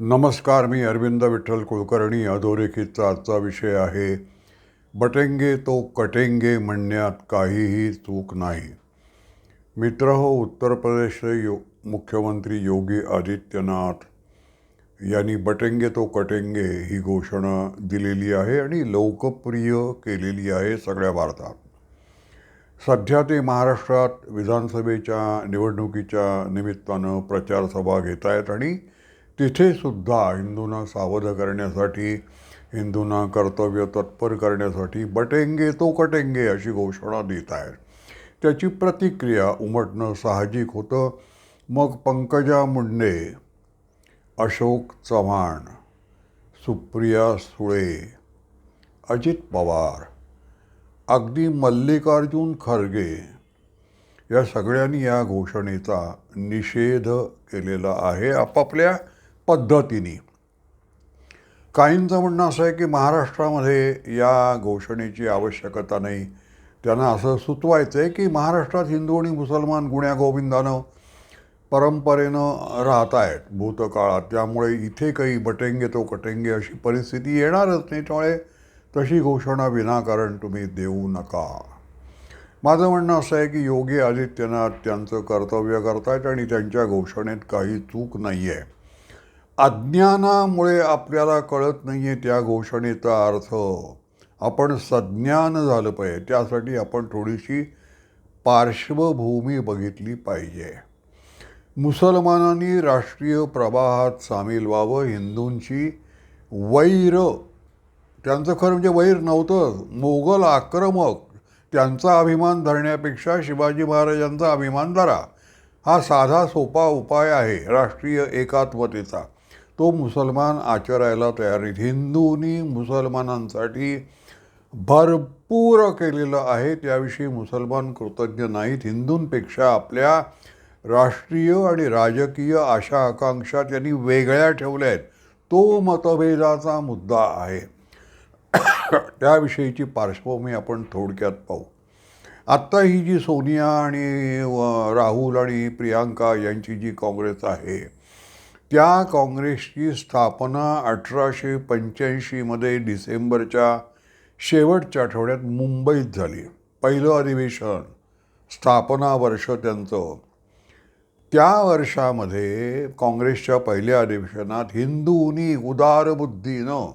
नमस्कार मी अरविंद विठ्ठल कुलकर्णी. अधोरेखितचा आजचा विषय आहे बटेंगे तो कटेंगे म्हणण्यात काहीही चूक नाही. मित्र हो उत्तर प्रदेशचे यो मुख्यमंत्री योगी आदित्यनाथ यांनी बटेंगे तो कटेंगे ही घोषणा दिलेली आहे आणि लोकप्रिय केलेली आहे सगळ्या भारतात. सध्या ते महाराष्ट्रात विधानसभेच्या निवडणुकीच्या निमित्तानं प्रचारसभा घेत आहेत आणि तिथेसुद्धा हिंदूंना सावध करण्यासाठी हिंदूंना कर्तव्य तत्पर करण्यासाठी बटेंगे तो कटेंगे अशी घोषणा देत आहेत. त्याची प्रतिक्रिया उमटणं साहजिक होतं. मग पंकजा मुंडे अशोक चव्हाण सुप्रिया सुळे अजित पवार अगदी मल्लिकार्जुन खरगे या सगळ्यांनी या घोषणेचा निषेध केलेला आहे. आपापल्या पद्धतीने. काहींचं म्हणणं असं आहे की महाराष्ट्रामध्ये या घोषणेची आवश्यकता नाही. त्यांना असं सुचवायचं आहे की महाराष्ट्रात हिंदू आणि मुसलमान गुण्यागोविंदानं परंपरेनं राहत आहेत भूतकाळात. त्यामुळे इथे काही बटेंगे तो कटेंगे अशी परिस्थिती येणारच नाही. त्यामुळे तशी घोषणा विनाकारण तुम्ही देऊ नका. माझं म्हणणं असं आहे की योगी आदित्यनाथ त्यांचं कर्तव्य करतायत आणि त्यांच्या घोषणेत काही चूक नाही आहे अज्ञानामुळे आपल्याला कळत नाही आहे त्या घोषणेचा अर्थ. आपण सज्ञान झालं पाहिजे. त्यासाठी आपण थोडीशी पार्श्वभूमी बघितली पाहिजे. मुसलमानांनी राष्ट्रीय प्रवाहात सामील व्हावं हिंदूंची वैर. त्यांचं खरं म्हणजे वैर नव्हतं. मोगल आक्रमक त्यांचा अभिमान धरण्यापेक्षा शिवाजी महाराजांचा अभिमान धरा. हा साधा सोपा उपाय आहे राष्ट्रीय एकात्मतेचा. तो मुसलमान आचरायला तयार आहेत हिंदूंनी मुसलमानांसाठी भरपूर केलेलं आहे. त्याविषयी मुसलमान कृतज्ञ नाहीत. हिंदूंपेक्षा आपल्या राष्ट्रीय आणि राजकीय आशा आकांक्षा त्यांनी वेगळ्या ठेवल्या आहेत. तो मतभेदाचा मुद्दा आहे. त्याविषयीची पार्श्वभूमी आपण थोडक्यात पाहू. आत्ता ही जी सोनिया आणि राहुल आणि प्रियांका यांची जी काँग्रेस आहे त्या काँग्रेसची स्थापना अठराशे पंच्याऐंशीमध्ये डिसेंबरच्या शेवटच्या आठवड्यात मुंबईत झाली. पहिलं अधिवेशन स्थापना वर्ष त्यांचं. त्या वर्षामध्ये काँग्रेसच्या पहिल्या अधिवेशनात हिंदूंनी उदारबुद्धीनं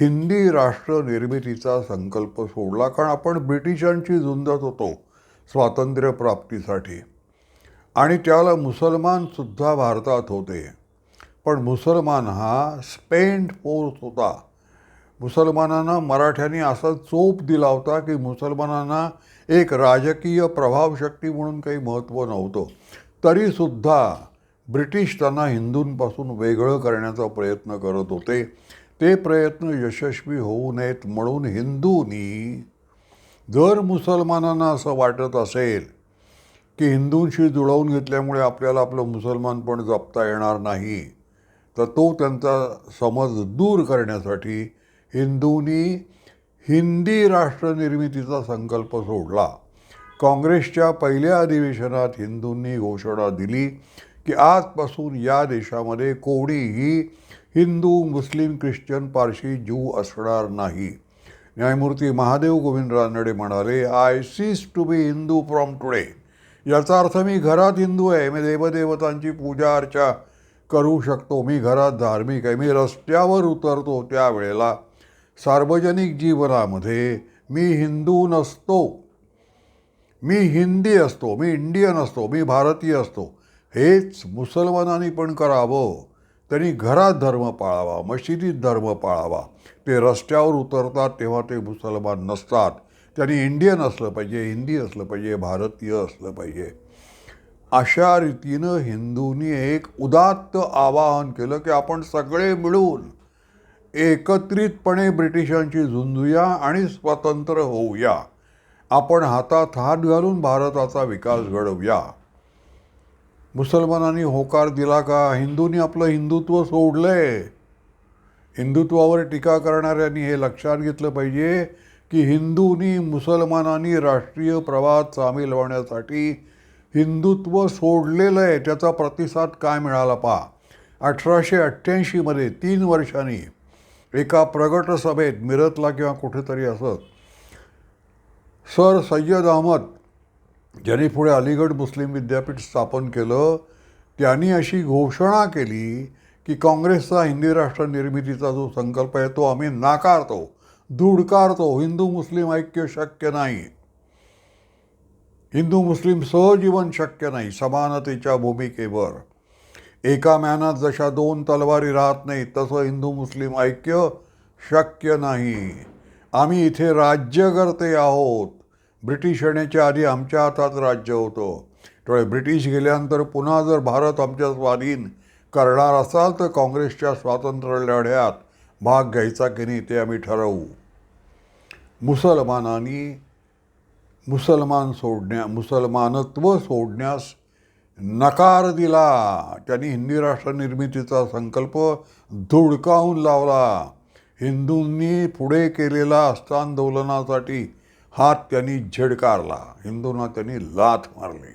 हिंदी राष्ट्र निर्मितीचा संकल्प सोडला. कारण आपण ब्रिटिशांची झुंजत होतो स्वातंत्र्य प्राप्तीसाठी आणि त्याला मुसलमानसुद्धा भारतात होते. पण मुसलमान हा स्पेंड फोर्स होता. मुसलमानांना मराठ्यांनी असा चोप दिला होता की मुसलमानांना एक राजकीय प्रभावशक्ती म्हणून काही महत्त्व नव्हतं. तरीसुद्धा ब्रिटिश त्यांना हिंदूंपासून वेगळं करण्याचा प्रयत्न करत होते. ते प्रयत्न यशस्वी होऊ नयेत म्हणून हिंदूंनी जर मुसलमानांना असं वाटत असेल की हिंदूंशी जुळवून घेतल्यामुळे आपल्याला आपलं मुसलमानपण जपता येणार नाही तर तो त्यांचा समज दूर करण्यासाठी हिंदूंनी हिंदी राष्ट्रनिर्मितीचा संकल्प सोडला. काँग्रेसच्या पहिल्या अधिवेशनात हिंदूंनी घोषणा दिली की आजपासून या देशामध्ये कोणीही हिंदू मुस्लिम ख्रिश्चन पारशी ज्यू असणार नाही. न्यायमूर्ती महादेव गोविंद रानडे म्हणाले I cease to be Hindu from today याचा अर्थ मी घरात हिंदू आहे मी देवदेवतांची पूजा अर्चा करू शकतो मी घरात धार्मिक आहे मी रस्त्यावर उतरतो त्यावेळेला. सार्वजनिक जीवनामध्ये मी हिंदू नसतो. मी हिंदी असतो मी इंडियन असतो मी भारतीय असतो. हेच मुसलमानांनी पण करावं. त्यांनी घरात धर्म पाळावा मशिदीत धर्म पाळावा. ते रस्त्यावर उतरतात तेव्हा ते मुसलमान नसतात. त्यांनी इंडियन असलं पाहिजे हिंदी असलं पाहिजे भारतीय असलं पाहिजे. अशा रीतीनं हिंदूंनी एक उदात्त आवाहन केलं की आपण सगळे मिळून एकत्रितपणे ब्रिटिशांची झुंजूया आणि स्वतंत्र होऊया. आपण हातात हात घालून भारताचा विकास घडवूया. मुसलमानांनी होकार दिला का? हिंदूंनी आपलं हिंदुत्व सोडलंय. हिंदुत्वावर टीका करणाऱ्यांनी हे लक्षात घेतलं पाहिजे. की हिंदूंनी मुसलमानांनी राष्ट्रीय प्रवाहात सामील होण्यासाठी हिंदुत्व सोडलेलं आहे त्याचा प्रतिसाद काय मिळाला पहा. अठराशे अठ्ठ्याऐंशीमध्ये तीन वर्षांनी एका प्रगट सभेत मिरतला किंवा कुठेतरी असत सर सय्यद अहमद ज्यांनी पुढे अलीगड मुस्लिम विद्यापीठ स्थापन केलं त्यांनी अशी घोषणा केली की काँग्रेसचा हिंदी राष्ट्र निर्मितीचा जो संकल्प आहे तो आम्ही नाकारतो. धुडकारतो हिंदू मुस्लिम ऐक्य शक्य नाही. हिंदू मुस्लिम सहजीवन शक्य नाही समानतेच्या भूमिकेवर. एका मॅनात जशा दोन तलवारी राहत नाहीत तसं हिंदू मुस्लिम ऐक्य शक्य नाही. आम्ही इथे राज्यकर्ते आहोत. ब्रिटिश येण्याच्या आधी आमच्या हातात राज्य होतं. त्यामुळे ब्रिटिश गेल्यानंतर पुन्हा जर भारत आमच्या स्वाधीन करणार असाल तर काँग्रेसच्या स्वातंत्र्य लढ्यात भाग घ्यायचा की नाही ते आम्ही ठरवू. मुसलमानांनी मुसलमान सोडण्या मुसलमानत्व सोडण्यास नकार दिला. त्यांनी हिंदी राष्ट्र निर्मितीचा संकल्प धुडकावून लावला. हिंदूंनी पुढे केलेला हस्तांदोलनासाठी हात त्यांनी झेडकारला. हिंदूंना त्यांनी लाथ मारली.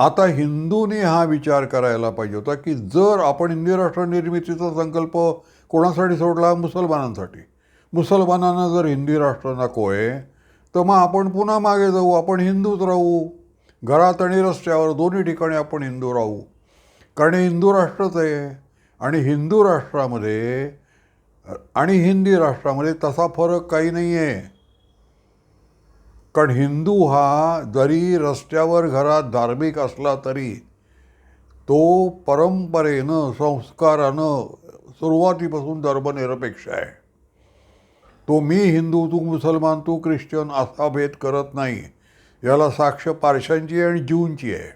आता हिंदूंनी हा विचार करायला पाहिजे होता की जर आपण हिंदी राष्ट्र निर्मितीचा संकल्प कोणासाठी सोडला? मुसलमानांसाठी. मुसलमानांना जर हिंदी राष्ट्र नको आहे तर मग आपण पुन्हा मागे जाऊ आपण हिंदूच राहू. घरात आणि रस्त्यावर दोन्ही ठिकाणी आपण हिंदू राहू. कारण हिंदू राष्ट्रच आहे. आणि हिंदू राष्ट्रामध्ये आणि हिंदी राष्ट्रामध्ये तसा फरक काही नाही आहे कारण हिंदू हा जरी रस्त्यावर घरात धार्मिक असला तरी तो परंपरेनं संस्कारानं सुरुवातीपासून धर्मनिरपेक्ष आहे. तो मी हिंदू तू मुसलमान तू ख्रिश्चन असा भेद करत नाही. याला साक्ष पारशांची आहे आणि ज्यूंची आहे.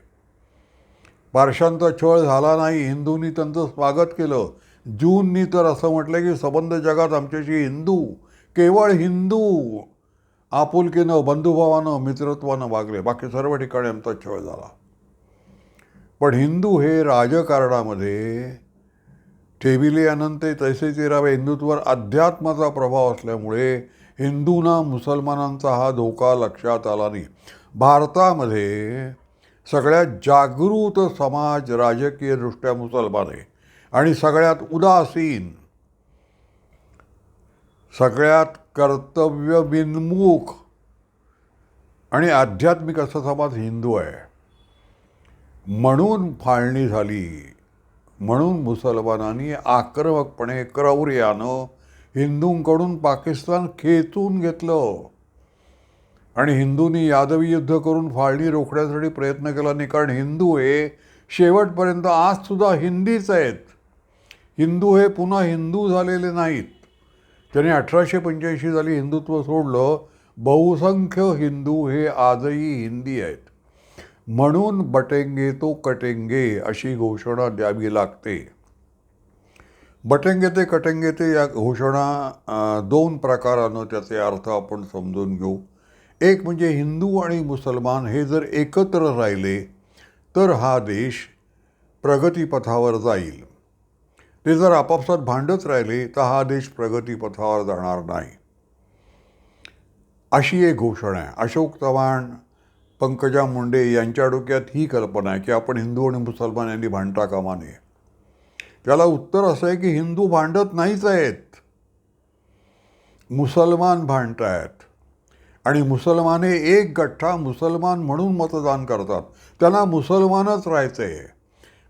पारशांचा छळ झाला नाही हिंदूंनी त्यांचं स्वागत केलं. जूननी तर असं म्हटलं की संबंध जगात आमच्याशी हिंदू केवळ हिंदू आपुलकीनं बंधुभावानं मित्रत्वानं वागले. बाकी सर्व ठिकाणी आमचा छळ झाला. पण हिंदू हे राजकारणामध्ये ठेविले अनंते तैसे तेरावे हिंदुत्वावर अध्यात्माचा प्रभाव असल्यामुळे हिंदूंना मुसलमानांचा हा धोका लक्षात आला नाही. भारतामध्ये सगळ्यात जागृत समाज राजकीयदृष्ट्या मुसलमान आहे. आणि सगळ्यात उदासीन सगळ्यात कर्तव्यविन्मुख आणि आध्यात्मिक असा समाज हिंदू आहे. म्हणून फाळणी झाली. म्हणून मुसलमानांनी आक्रमकपणे क्रौर्यानं हिंदूंकडून पाकिस्तान खेचून घेतलं. आणि हिंदूंनी यादवी युद्ध करून फाळणी रोखण्यासाठी प्रयत्न केला. नाही कारण हिंदू हे शेवटपर्यंत आजसुद्धा हिंदीच आहेत. हिंदू हे पुन्हा हिंदू झालेले नाहीत. त्यांनी अठराशे पंच्याऐंशी साली हिंदुत्व सोडलं. बहुसंख्य हिंदू हे आजही हिंदी आहेत. म्हणून बटेंगे तो कटेंगे अशी घोषणा द्यावी लागते. बटेंगे ते कटेंगे ते या घोषणा दोन प्रकारानं त्याचे अर्थ आपण समजून घेऊ. एक म्हणजे हिंदू आणि मुसलमान हे जर एकत्र राहिले तर हा देश प्रगतीपथावर जाईल. ते जर आपापसात भांडत राहिले तर हा देश प्रगतीपथावर जाणार नाही. अशी एक घोषणा आहे. अशोक चव्हाण पंकजा मुंडे यांच्या डोक्यात ही कल्पना आहे की आपण हिंदू आणि मुसलमान यांनी भांडता कामा नये. त्याला उत्तर असं आहे की हिंदू भांडत नाहीच आहेत. मुसलमान भांडत आहेत आणि मुसलमाने एक गठ्ठा मुसलमान म्हणून मतदान करतात. त्यांना मुसलमानच राहायचं आहे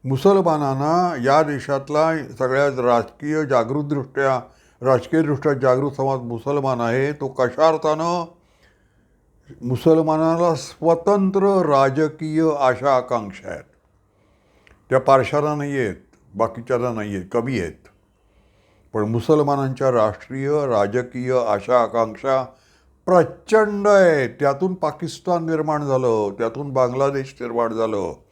मुसलमानांना या देशातला सगळ्यात राजकीय जागृतदृष्ट्या राजकीयदृष्ट्या जागृत समाज मुसलमान आहे तो कशा अर्थानं? मुसलमानाला स्वतंत्र राजकीय आशा आकांक्षा आहेत. त्या पारशाला नाही आहेत बाकीच्याला नाही आहेत कमी आहेत. पण मुसलमानांच्या राष्ट्रीय राजकीय आशा आकांक्षा प्रचंड आहे त्यातून पाकिस्तान निर्माण झालं त्यातून बांगलादेश निर्माण झालं.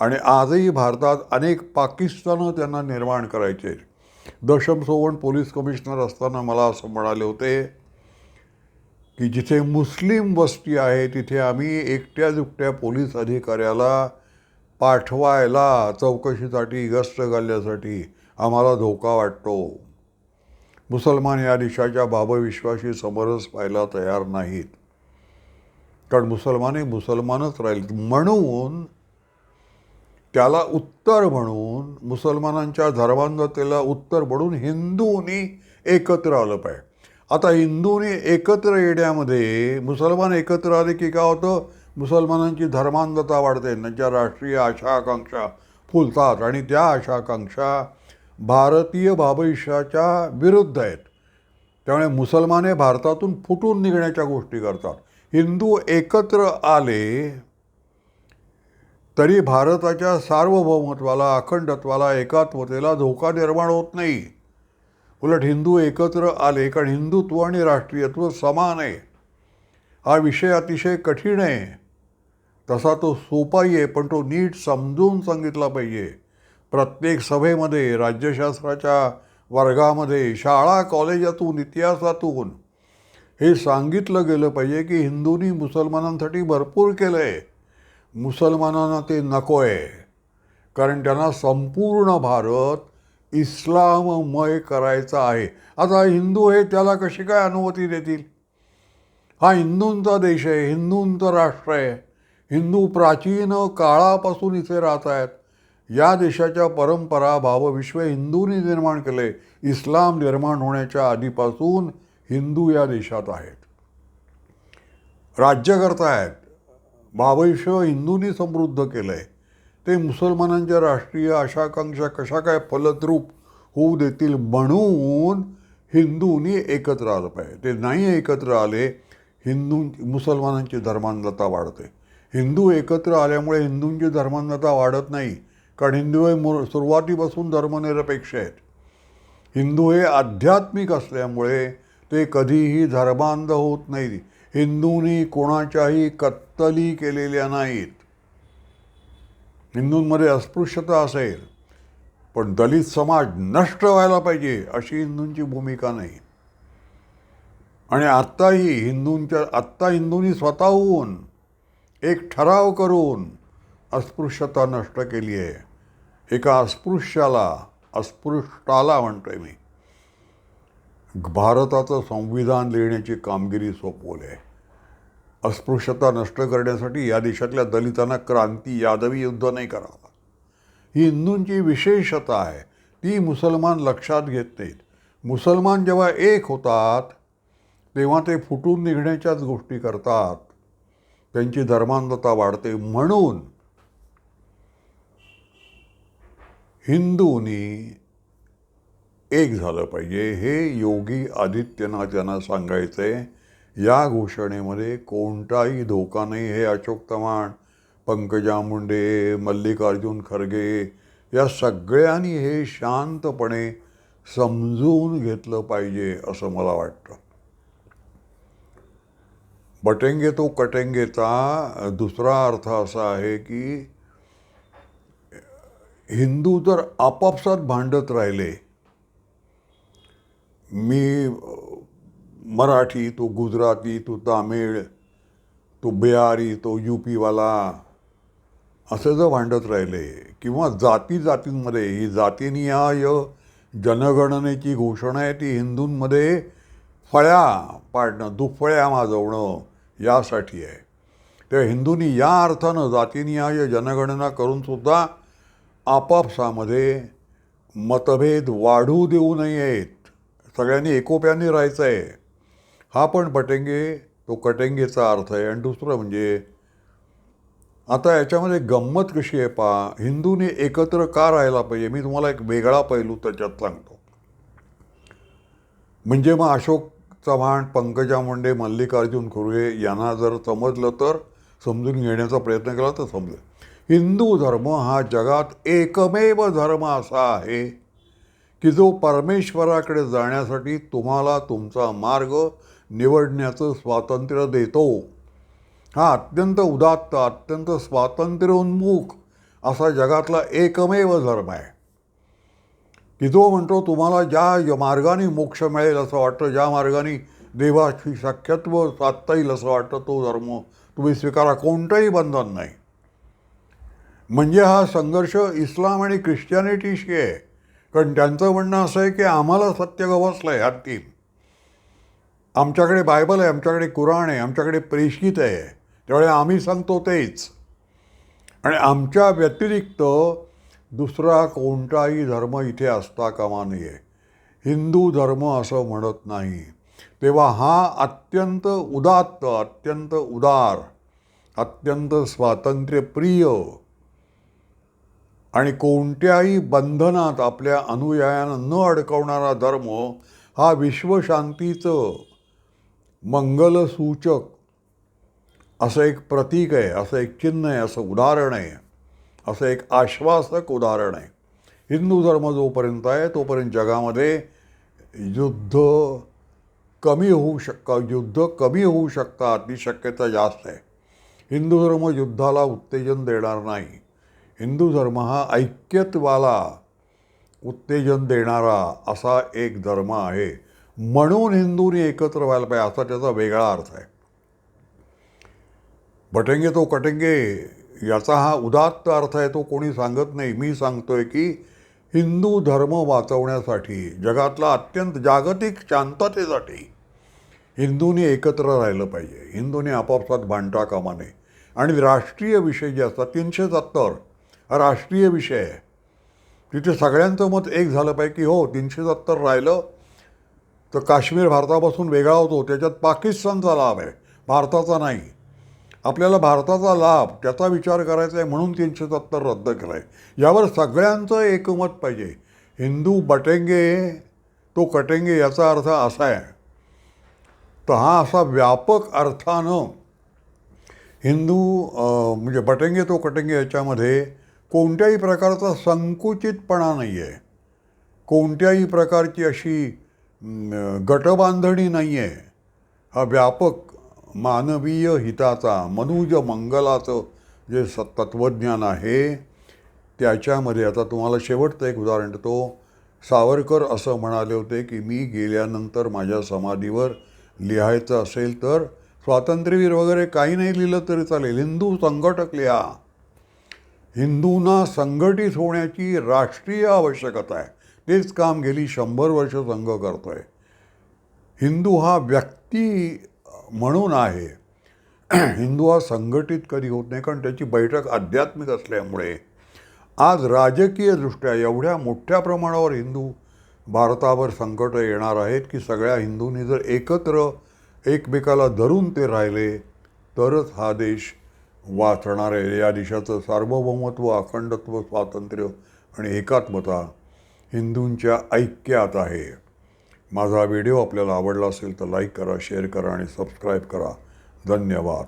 आणि आजही भारतात अनेक पाकिस्तानं त्यांना निर्माण करायचे. दशम सोवण पोलीस कमिशनर असताना मला असं म्हणाले होते की जिथे मुस्लिम वस्ती आहे तिथे आम्ही एकट्या दुकट्या पोलीस अधिकाऱ्याला पाठवायला चौकशीसाठी गस्त घालण्यासाठी आम्हाला धोका वाटतो. मुसलमान या देशाच्या बाबविश्वाशी समरस व्हायला तयार नाहीत. कारण मुसलमान हे मुसलमानच राहील. म्हणून त्याला उत्तर म्हणून मुसलमानांच्या धर्मांधतेला उत्तर म्हणून हिंदूंनी एकत्र आलं पाहिजे. आता हिंदूंनी एकत्र येण्यामध्ये मुसलमान एकत्र आले की काय होतं? मुसलमानांची धर्मांधता वाढते. त्यांच्या राष्ट्रीय आशा आकांक्षा फुलतात आणि त्या आशा आकांक्षा भारतीय बाबैशाच्या विरुद्ध आहेत. त्यामुळे मुसलमान हे भारतातून फुटून निघण्याच्या गोष्टी करतात. हिंदू एकत्र आले तरी भारताच्या सार्वभौमत्वाला अखंडत्वाला एकात्मतेला धोका निर्माण होत नाही. उलट हिंदू एकत्र आले कारण हिंदुत्व आणि राष्ट्रीयत्व समान आहे. हा विषय अतिशय कठीण आहे. तसा तो सोपाही आहे पण तो नीट समजून सांगितला पाहिजे. प्रत्येक सभेमध्ये राज्यशास्त्राच्या वर्गामध्ये शाळा कॉलेजातून इतिहासातून हे सांगितलं गेलं पाहिजे की हिंदूंनी मुसलमानांसाठी भरपूर केलं आहे मुसलमानांना ते नको आहे कारण त्यांना संपूर्ण भारत इस्लाममय करायचा आहे. आता हिंदू हे त्याला कशी काय अनुमती देतील? हा हिंदूंचा देश आहे हिंदूंचं राष्ट्र आहे. हिंदू प्राचीन काळापासून इथे राहत आहेत. या देशाच्या परंपरा भावविश्व हिंदूंनी निर्माण केले. इस्लाम निर्माण होण्याच्या आधीपासून हिंदू या देशात आहेत. राज्य करतायत भावविश्व हिंदूंनी समृद्ध केलं आहे ते मुसलमानांच्या राष्ट्रीय आशाकांक्षा कशा काय फलद्रूप होऊ देतील म्हणून हिंदूंनी एकत्र आलं पाहिजे. ते नाही एकत्र आले हिंदू मुसलमानांची धर्मांधता वाढते. हिंदू एकत्र आल्यामुळे हिंदूंची धर्मांधता वाढत नाही कारण हिंदू हे मु सुरुवातीपासून धर्मनिरपेक्ष आहेत. हिंदू हे आध्यात्मिक असल्यामुळे ते कधीही धर्मांध होत नाही. हिंदूंनी कोणाच्याही कत्तली केलेल्या नाहीत. हिंदूंमध्ये अस्पृश्यता असेल पण दलित समाज नष्ट व्हायला पाहिजे अशी हिंदूंची भूमिका नाही. आणि आत्ताही हिंदूंच्या आत्ता हिंदूंनी स्वतःहून एक ठराव करून अस्पृश्यता नष्ट केली आहे. एका अस्पृश्याला अस्पृष्टाला म्हणतोय मी. भारताचं संविधान लिहिण्याची कामगिरी सोपवली आहे. अस्पृश्यता नष्ट करण्यासाठी या देशातल्या दलितांना क्रांती यादवी युद्ध नाही करावं. ही हिंदूंची विशेषता आहे. ती मुसलमान लक्षात घेत नाहीत. मुसलमान जेव्हा एक होतात तेव्हा ते फुटून निघण्याच्याच गोष्टी करतात. त्यांची धर्मांधता वाढते. म्हणून हिंदूंनी एक झालं पाहिजे. हे योगी आदित्यनाथ यांना सांगायचं आहे या घोषणेमध्ये कोणताही धोका नाही हे अशोक चव्हाण पंकजा मुंडे मल्लिकार्जुन खरगे या सगळ्यांनी हे शांतपणे समजून घेतलं पाहिजे असं मला वाटतं. बटेंगे तो कटेंगेचा दुसरा अर्थ असा आहे की हिंदू जर आपापसात भांडत राहिले. मी मराठी तो गुजराती तो तामिळ तो बिहारी तो यू पीवाला असे जर भांडत राहिले किंवा जाती जातींमध्ये ही जातीनिहाय जनगणनेची घोषणा आहे ती हिंदूंमध्ये फळ्या पाडणं दुफळ्या माजवणं यासाठी आहे. तेव्हा हिंदूंनी या अर्थानं जातीनिहाय जनगणना करूनसुद्धा आपापसामध्ये मतभेद वाढू देऊ नयेत. सगळ्यांनी एकोप्याने राहायचं आहे हा पण बटेंगे तो कटेंगेचा अर्थ आहे. आणि दुसरं म्हणजे आता याच्यामध्ये गंमत कशी आहे पा हिंदूने एकत्र का राहायला पाहिजे? मी तुम्हाला एक वेगळा पैलू त्याच्यात सांगतो. म्हणजे मग अशोक चव्हाण पंकजा मुंडे मल्लिकार्जुन खुर्गे यांना जर समजलं तर समजून घेण्याचा प्रयत्न केला तर समजेल. हिंदू धर्म हा जगात एकमेव धर्म असा आहे. की जो परमेश्वराकडे जाण्यासाठी तुम्हाला तुमचा मार्ग निवडण्याचं स्वातंत्र्य देतो. हा अत्यंत उदात्त अत्यंत स्वातंत्र्योन्मुख असा जगातला एकमेव धर्म आहे. की जो म्हणतो तुम्हाला ज्या मार्गाने मोक्ष मिळेल असं वाटतं ज्या मार्गाने देवाशी शक्यत्व साधता येईल असं वाटतं तो धर्म तुम्ही स्वीकारा. कोणतंही बंधन नाही. म्हणजे हा संघर्ष इस्लाम आणि ख्रिश्चॅनिटीशी आहे. कारण त्यांचं म्हणणं असं आहे की आम्हाला सत्य गवसलं आहे हत्ती आमच्याकडे बायबल आहे आमच्याकडे कुराण आहे आमच्याकडे प्रेषित आहे. त्यामुळे आम्ही सांगतो तेच. आणि आमच्या व्यतिरिक्त दुसरा कोणताही धर्म इथे असता कामा नये. हिंदू धर्म असं म्हणत नाही. तेव्हा हा अत्यंत उदात्त अत्यंत उदार अत्यंत स्वातंत्र्यप्रिय आणि कोणत्याही बंधनात आपल्या अनुयायांना न अडकवणारा धर्म हा विश्वशांतीचं मंगलसूचक असं एक प्रतीक आहे असं एक चिन्ह आहे असं उदाहरण आहे असं एक आश्वासक उदाहरण आहे. हिंदू धर्म जोपर्यंत आहे तोपर्यंत जगामध्ये युद्ध कमी होऊ शक युद्ध कमी होऊ शकतात ही शक्यता जास्त आहे. हिंदू धर्म युद्धाला उत्तेजन देणार नाही. हिंदू धर्म हा ऐक्यत्वाला उत्तेजन देणारा असा एक धर्म आहे. म्हणून हिंदूंनी एकत्र व्हायला पाहिजे असा त्याचा वेगळा अर्थ आहे. बटेंगे तो कटेंगे याचा हा उदात्त अर्थ आहे तो कोणी सांगत नाही. मी सांगतोय की हिंदू धर्म वाचवण्यासाठी जगातला अत्यंत जागतिक शांततेसाठी हिंदूंनी एकत्र राहिलं पाहिजे. हिंदूंनी आपापसात भांडता कामा नये. आणि राष्ट्रीय विषय जे असतात तीनशे सत्तर हा राष्ट्रीय विषय आहे. तिथे सगळ्यांचं मत एक झालं पाहिजे की हो तीनशे सत्तर राहिलं तर काश्मीर भारतापासून वेगळा होतो. त्याच्यात पाकिस्तानचा लाभ आहे. भारताचा नाही. आपल्याला भारताचा लाभ त्याचा विचार करायचा आहे म्हणून तीनशे सत्तर रद्द केलं आहे यावर सगळ्यांचं एकमत पाहिजे. हिंदू बटेंगे तो कटेंगे याचा अर्थ असा आहे. तर हा असा व्यापक अर्थानं हिंदू म्हणजे बटेंगे तो कटेंगे याच्यामध्ये कोणत्याही प्रकारचा संकुचितपणा नाही आहे कोणत्याही प्रकारची अशी गटबांधणी नाही आहे हा व्यापक मानवीय हिताचा मनुज मंगलाचं जे स तत्त्वज्ञान आहे त्याच्यामध्ये आता तुम्हाला शेवटचं एक उदाहरण देतो. सावरकर असं म्हणाले होते की मी गेल्यानंतर माझ्या समाधीवर लिहायचं असेल तर स्वातंत्र्यवीर वगैरे काही नाही लिहिलं तरी चालेल. हिंदू संघटक लिहा. हिंदूंना संघटित होण्याची राष्ट्रीय आवश्यकता आहे. तेच काम गेली शंभर वर्ष संघ करतो आहे हिंदू हा व्यक्ती म्हणून आहे. हिंदू हा संघटित कधी होत नाही कारण त्याची बैठक आध्यात्मिक असल्यामुळे. आज राजकीयदृष्ट्या एवढ्या मोठ्या प्रमाणावर हिंदू भारतावर संकट येणार आहेत की सगळ्या हिंदूंनी जर एकत्र एकमेकाला धरून ते राहिले तरच हा देश वाचणारे या देशाचं सार्वभौमत्व अखंडत्व स्वातंत्र्य आणि एकात्मता हिंदूंच्या ऐक्यात आहे. माझा व्हिडिओ आपल्याला आवडला असेल तर लाईक करा शेअर करा आणि सबस्क्राईब करा. धन्यवाद.